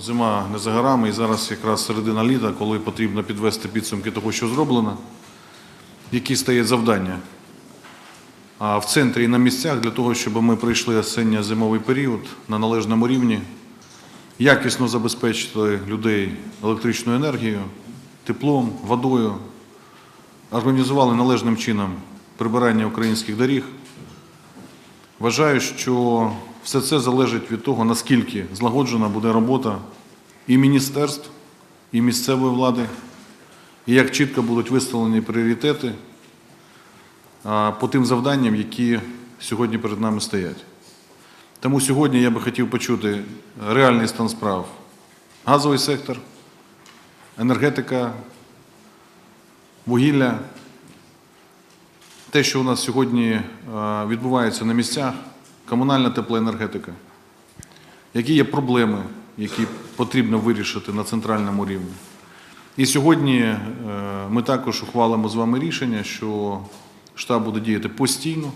Зима не за горами, і зараз якраз середина літа, коли потрібно підвести підсумки того, що зроблено, які стоять завдання. А в центрі і на місцях для того, щоб ми пройшли осінньо-зимовий період на належному рівні, якісно забезпечили людей електричною енергією, теплом, водою, організували належним чином прибирання українських доріг. Вважаю, що все це залежить від того, наскільки злагоджена буде робота і міністерств, і місцевої влади, і як чітко будуть виставлені пріоритети по тим завданням, які сьогодні перед нами стоять. Тому сьогодні я би хотів почути реальний стан справ. Газовий сектор, енергетика, вугілля, те, що у нас сьогодні відбувається на місцях, комунальна теплоенергетика, які є проблеми, які потрібно вирішити на центральному рівні. І сьогодні е, ми також ухвалимо з вами рішення, що штаб буде діяти постійно,